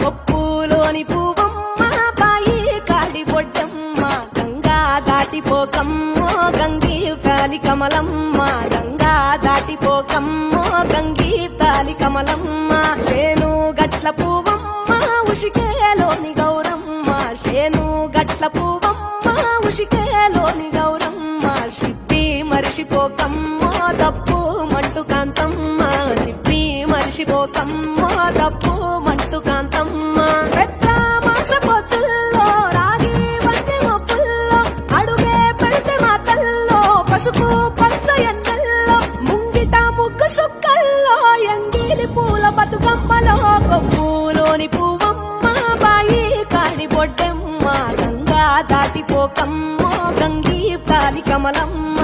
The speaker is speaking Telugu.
పప్పులోని పువ్వమ్మ పాయి కాడి బొడ్డమ్మ గంగా దాటిపోకమ్మో గంగి తాలి కమలమ్మ గంగా దాటిపోకమ్మో గంగి తాలి కమలమ్మ చేను గట్ల పువ్వమ్మ ఉషికేలోని గౌరమ్మ చేను గట్ల పువ్వమ్మ ఉషికేలోని గౌరమ్మ సిద్ధి మరిచిపోకమ్మో తప్పు మట్టు కాంతమ్మ సిద్ధి మరిచిపోకమ్మో పసుపు పచ్చ ఎండల్లో ముంగిట ముగ్గు సుక్కల్లో ఎంగిలి పూల బతుకమ్మలో కొమ్ములోని పువ్వమ్మ బాయి కాడి బొడ్డెమ్మ గంగా దాటిపోకమ్మ గంగీ కాలి కమలమ్మ.